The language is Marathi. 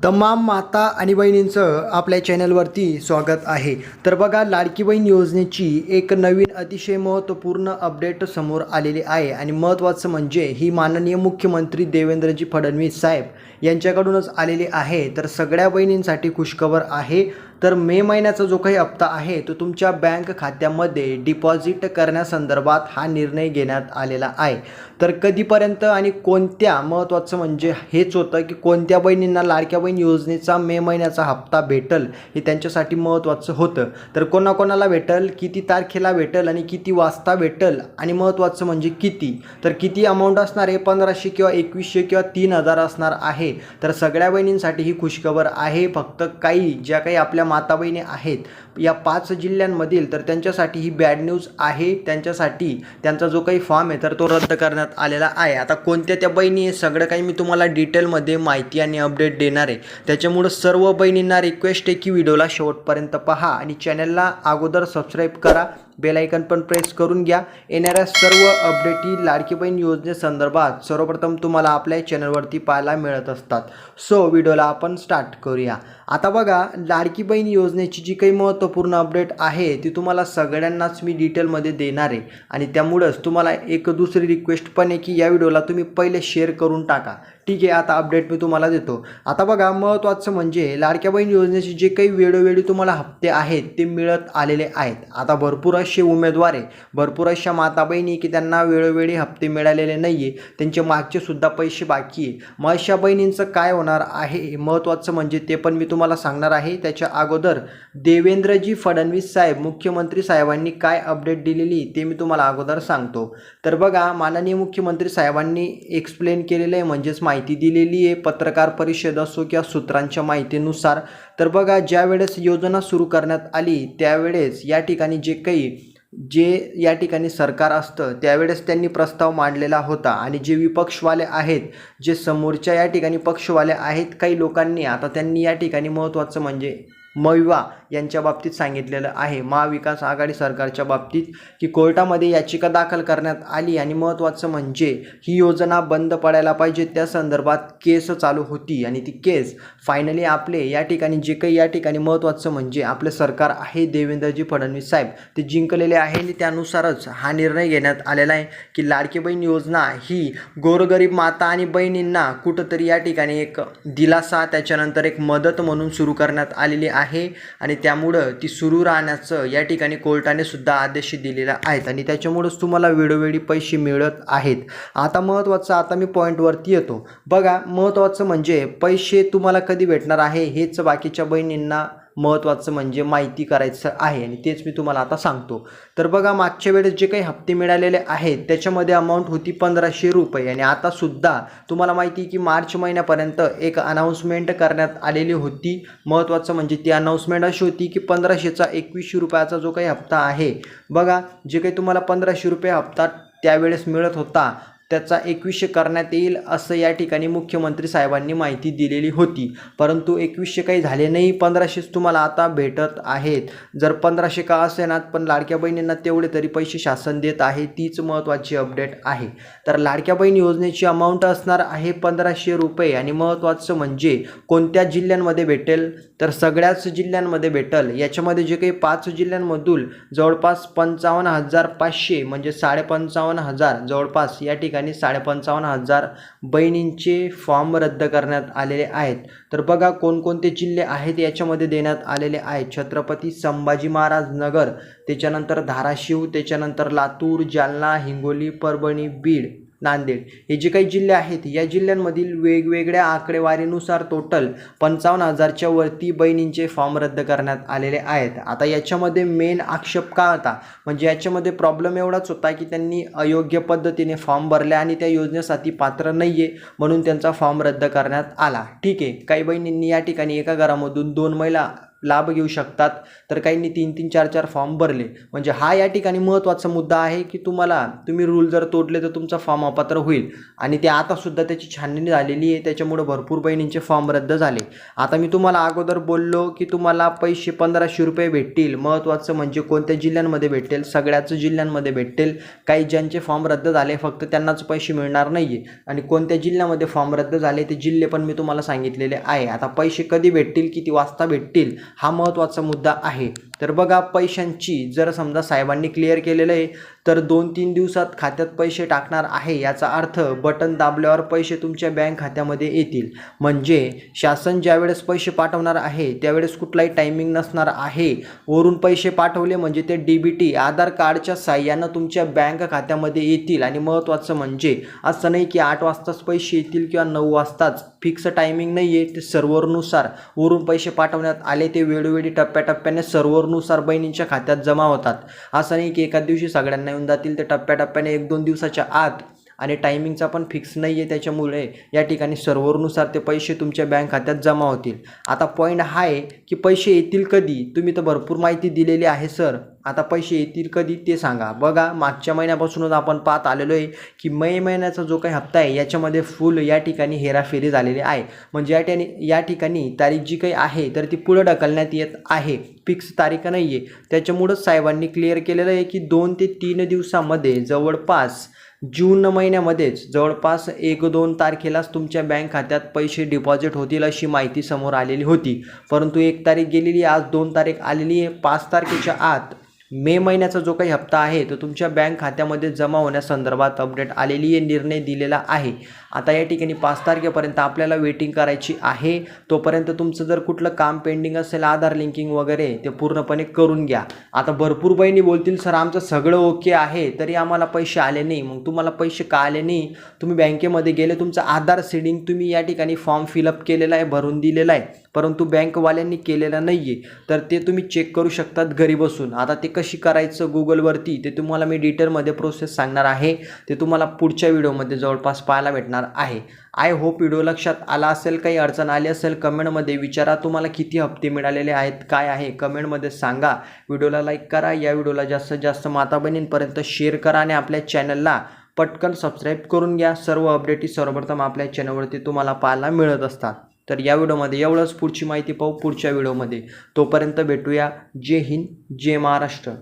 तमाम माता आणि बहिणींचं आपल्या चॅनलवरती स्वागत आहे. तर बघा लाडकी बहीण योजनेची एक नवीन अतिशय महत्त्वपूर्ण अपडेट समोर आलेली आहे आणि महत्त्वाचं म्हणजे ही माननीय मुख्यमंत्री देवेंद्रजी फडणवीस साहेब यांच्याकडूनच आलेली आहे. तर सगळ्या बहिणींसाठी खुशखबर आहे. तर मे महिन्याचा जो काही हप्ता आहे तो तुमच्या बँक खात्यामध्ये डिपॉझिट करण्यासंदर्भात हा निर्णय घेण्यात आलेला आहे. तर कधीपर्यंत आणि कोणत्या महत्त्वाचं म्हणजे हेच होतं की कोणत्या बहिणींना लाडक्या बहीण योजनेचा मे महिन्याचा हप्ता भेटल हे त्यांच्यासाठी महत्त्वाचं होतं. तर कोणाकोणाला भेटल किती तारखेला भेटल आणि किती वाजता भेटल आणि महत्त्वाचं म्हणजे किती? तर किती अमाऊंट असणार आहे पंधराशे किंवा एकवीसशे किंवा तीन हजार असणार आहे. तर सगळ्या बहिणींसाठी ही खुशखबर आहे. फक्त काही ज्या काही आपल्या माता बहिणी आहेत. या पाच जिल्ह्यांमधील तर त्यांच्यासाठी ही बॅड न्यूज आहे. त्यांच्यासाठी त्यांचा जो काही फॉर्म आहे तर तो रद्द करण्यात आलेला आहे. आता कोणत्या त्या बहिणी आहे सगळं काही मी तुम्हाला डिटेलमध्ये माहिती आणि अपडेट देणार आहे. त्याच्यामुळं सर्व बहिणींना रिक्वेस्ट आहे की व्हिडिओला शेवटपर्यंत पहा आणि चॅनलला अगोदर सबस्क्राईब करा. बेलायकन पण प्रेस करून घ्या. येणाऱ्या सर्व अपडेट ही लाडकी बहीण योजनेसंदर्भात सर्वप्रथम तुम्हाला आपल्या चॅनलवरती पाहायला मिळत असतात. सो व्हिडिओला आपण स्टार्ट करूया. आता बघा लाडकी बहीण योजनेची जी काही महत्त्व महत्त्वपूर्ण अपडेट आहे ती तुम्हाला सगळ्यांनाच मी डिटेलमध्ये देणार आहे. आणि त्यामुळंच तुम्हाला एक दुसरी रिक्वेस्ट पण आहे की या व्हिडिओला तुम्ही पहिले शेअर करून टाका. ठीक आहे आता अपडेट मी तुम्हाला देतो. आता बघा महत्त्वाचं म्हणजे लाडक्या बहीण योजनेचे जे काही वेळोवेळी तुम्हाला हप्ते आहेत ते मिळत आलेले आहेत. आता भरपूर असे उमेदवार आहे. भरपूर अशा माता बहिणी की त्यांना वेळोवेळी हप्ते मिळालेले नाही आहे त्यांचे मागचे सुद्धा पैसे बाकी आहे. मग अशा बहिणींचं काय होणार आहे? महत्त्वाचं म्हणजे ते पण मी तुम्हाला सांगणार आहे. त्याच्या अगोदर देवेंद्रजी फडणवीस साहेब मुख्यमंत्री साहेबांनी काय अपडेट दिलेली ते मी तुम्हाला अगोदर सांगतो. तर बघा माननीय मुख्यमंत्री साहेबांनी एक्सप्लेन केलेलं आहे म्हणजेच माहिती माहिती दिलेली आहे. पत्रकार परिषद असो किंवा सूत्रांच्या माहितीनुसार. तर बघा ज्या वेळेस योजना सुरू करण्यात आली त्यावेळेस या ठिकाणी जे काही जे या ठिकाणी सरकार असतं त्यावेळेस त्यांनी प्रस्ताव मांडलेला होता. आणि जे विपक्षवाले आहेत जे समोरच्या या ठिकाणी पक्षवाले आहेत काही लोकांनी आता त्यांनी या ठिकाणी महत्त्वाचं म्हणजे मविवा यांच्या बाबतीत सांगितलेलं आहे. महाविकास आघाडी सरकारच्या बाबतीत की कोर्टामध्ये याचिका दाखल करण्यात आली आणि महत्त्वाचं म्हणजे ही योजना बंद पडायला पाहिजे. त्या संदर्भात केस चालू होती आणि ती केस फायनली आपले या ठिकाणी जे काही या ठिकाणी महत्त्वाचं म्हणजे आपलं सरकार आहे देवेंद्रजी फडणवीस साहेब. ते जिंकलेले आहे आणि त्यानुसारच हा निर्णय घेण्यात आलेला आहे की लाडकी बहीण योजना ही गोरगरीब माता आणि बहिणींना कुठंतरी या ठिकाणी एक दिलासा त्याच्यानंतर एक मदत म्हणून सुरू करण्यात आलेली आहे. आणि त्यामुळं ती सुरू राहण्याचं या ठिकाणी कोर्टाने सुद्धा आदेश दिलेला आहेत. आणि त्याच्यामुळंच तुम्हाला वेळोवेळी पैसे मिळत आहेत. आता महत्त्वाचं आता मी पॉईंटवरती येतो. बघा महत्त्वाचं म्हणजे पैसे तुम्हाला कधी भेटणार आहे हेच बाकीच्या बहिणींना महत्त्वाचं म्हणजे माहिती करायचं आहे आणि तेच मी तुम्हाला आता सांगतो. तर बघा मागच्या वेळेस जे काही हप्ते मिळालेले आहेत त्याच्यामध्ये अमाऊंट होती पंधराशे रुपये. आणि आतासुद्धा तुम्हाला माहिती आहे की मार्च महिन्यापर्यंत एक अनाऊन्समेंट करण्यात आलेली होती. महत्त्वाचं म्हणजे ती अनाऊन्समेंट अशी होती की पंधराशेचा एकवीसशे रुपयाचा जो काही हप्ता आहे बघा जे काही तुम्हाला पंधराशे रुपये हप्ता त्यावेळेस मिळत होता त्याचा एकवीसशे करण्यात येईल असं या ठिकाणी मुख्यमंत्री साहेबांनी माहिती दिलेली होती. परंतु एकवीसशे काही झाले नाही पंधराशेच तुम्हाला आता भेटत आहेत. जर पंधराशे का असेनात पण लाडक्या बहिणींना तेवढे तरी पैसे शासन देत आहे तीच महत्त्वाची अपडेट आहे. तर लाडक्या बहीण योजनेची अमाऊंट असणार आहे पंधराशे रुपये. आणि महत्त्वाचं म्हणजे कोणत्या जिल्ह्यांमध्ये भेटेल? तर सगळ्याच जिल्ह्यांमध्ये भेटेल. याच्यामध्ये जे काही पाच जिल्ह्यांमधून जवळपास पंचावन्न हजार पाचशे म्हणजे साडेपंचावन्न हजार जवळपास या ठिकाणी ठिकाणी साडेपंचावन्न हजार बहिणींचे फॉर्म रद्द करण्यात आलेले आहेत. तर बघा कोणकोणते जिल्हे आहेत याच्यामध्ये देण्यात आलेले आहेत छत्रपती संभाजी महाराज नगर त्याच्यानंतर धाराशिव त्याच्यानंतर लातूर जालना हिंगोली परभणी बीड. नांदेड. हे जे काही जिल्हे आहेत या जिल्ह्यांमधील वेगवेगळ्या आकडेवारीनुसार टोटल पंचावन्न हजारच्या वरती बहिणींचे फॉर्म रद्द करण्यात आलेले आहेत. आता याच्यामध्ये मेन आक्षेप का होता? म्हणजे याच्यामध्ये प्रॉब्लेम एवढाच होता की त्यांनी अयोग्य पद्धतीने फॉर्म भरले आणि त्या योजनेसाठी पात्र नाही आहे म्हणून त्यांचा फॉर्म रद्द करण्यात आला. ठीक आहे. काही बहिणींनी या ठिकाणी एका घरामधून दोन महिला लाभ घेऊ शकतात. तर काहींनी तीन तीन चार चार फॉर्म भरले. म्हणजे हा या ठिकाणी महत्त्वाचा मुद्दा आहे की तुम्हाला तुम्ही रूल जर तोडले तर तुमचा फॉर्म अपात्र होईल. आणि ते आतासुद्धा त्याची छाननी झालेली आहे. त्याच्यामुळं भरपूर बहिणींचे फॉर्म रद्द झाले. आता मी तुम्हाला अगोदर बोललो की तुम्हाला पैसे पंधराशे रुपये भेटतील. महत्त्वाचं म्हणजे कोणत्या जिल्ह्यांमध्ये भेटेल सगळ्याच जिल्ह्यांमध्ये भेटेल काही ज्यांचे फॉर्म रद्द झाले फक्त त्यांनाच पैसे मिळणार नाही आहे आणि कोणत्या जिल्ह्यामध्ये फॉर्म रद्द झाले ते जिल्हे पण मी तुम्हाला सांगितलेले आहे. आता पैसे कधी भेटतील किती वाजता भेटतील हा महत्त्वाचा मुद्दा आहे. तर बघा पैशांची जर समजा साहेबांनी क्लिअर केलेलं आहे तर दोन तीन दिवसात खात्यात पैसे टाकणार आहे याचा अर्थ बटन दाबल्यावर पैसे तुमच्या बँक खात्यामध्ये येतील. म्हणजे शासन ज्यावेळेस पैसे पाठवणार आहे त्यावेळेस कुठलाही टायमिंग नसणार आहे. वरून पैसे पाठवले म्हणजे ते डी बी टी आधार कार्डच्या साह्यानं तुमच्या बँक खात्यामध्ये येतील. आणि महत्त्वाचं म्हणजे असं नाही की आठ वाजताच पैसे येतील किंवा नऊ वाजताच. फिक्स टायमिंग नाही आहे ते सर्व्हरनुसार वरून पैसे पाठवण्यात आले ते वेळोवेळी टप्प्याटप्प्याने नुसार बहिणींच्या खात्यात जमा होतात. असं नाही की एका दिवशी सगळ्यांना येऊन जातील. ते टप्प्याटप्प्याने एक दोन दिवसाच्या आत आणि टायमिंगचा पण फिक्स नाही आहे त्याच्यामुळे या ठिकाणी सर्व्हरनुसार ते पैसे तुमच्या बँक खात्यात जमा होतील. आता पॉईंट हा आहे की पैसे येतील कधी? तुम्ही तर भरपूर माहिती दिलेली आहे सर आता पैसे येतील कधी ते सांगा. बघा मागच्या महिन्यापासूनच आपण पाहत आलेलो आहे की मे महिन्याचा जो काही हप्ता आहे याच्यामध्ये फुल या ठिकाणी हेराफेरी झालेली आहे. म्हणजे या ठिकाणी या ठिकाणी तारीख जी काही आहे तर ती पुढं ढकलण्यात येत आहे. फिक्स तारीख नाही आहे त्याच्यामुळंच साहेबांनी क्लिअर केलेलं आहे की दोन ते तीन दिवसामध्ये जवळपास जून महिन्यामध्येच जवळपास एक दोन तारखेलाच तुमच्या बँक खात्यात पैसे डिपॉझिट होतील अशी माहिती समोर आलेली होती. परंतु एक तारीख गेलेली आज दोन तारीख आलेली आहे. पाच तारखेच्या आत मे महिन्याचा जो काही हप्ता आहे तो तुमच्या बँक खात्यामध्ये जमा होण्यासंदर्भात अपडेट आलेली आहे निर्णय दिलेला आहे. आता या ठिकाणी पाच तारखेपर्यंत आपल्याला वेटिंग करायची आहे. तोपर्यंत तुमचं जर कुठलं काम पेंडिंग असेल आधार लिंकिंग वगैरे ते पूर्णपणे करून घ्या. आता भरपूर बहिणी बोलतील सर आमचं सगळं ओके आहे तरी आम्हाला पैसे आले नाही. मग तुम्हाला पैसे का आले नाही? तुम्ही बँकेमध्ये गेले तुमचं आधार सीडिंग तुम्ही या ठिकाणी फॉर्म फिलअप केलेला आहे भरून दिलेला आहे. परंतु बँकवाल्यांनी केलेलं नाही आहे तर ते तुम्ही चेक करू शकतात घरी बसून. आता ते कशी करायचं गुगलवरती ते तुम्हाला मी डिटेलमध्ये प्रोसेस सांगणार आहे. ते तुम्हाला पुढच्या व्हिडिओमध्ये जवळपास पाहायला भेटणार. आहे. आय होप व्हिडिओ लक्षात आला असेल काही अडचण आली असेल कमेंटमध्ये विचारा. तुम्हाला किती हप्ते मिळालेले आहेत काय आहे कमेंटमध्ये सांगा. व्हिडिओला लाईक करा या व्हिडिओला जास्तीत जास्त माता बहिणींपर्यंत शेअर करा आणि आपल्या चॅनलला पटकन सबस्क्राईब करून घ्या. सर्व अपडेटी सर्वप्रथम आपल्या चॅनलवरती तुम्हाला पाहायला मिळत असतात. तर या व्हिडिओमध्ये एवढंच. पुढची माहिती पाहू पुढच्या व्हिडिओमध्ये तोपर्यंत भेटूया. जय हिंद जय महाराष्ट्र.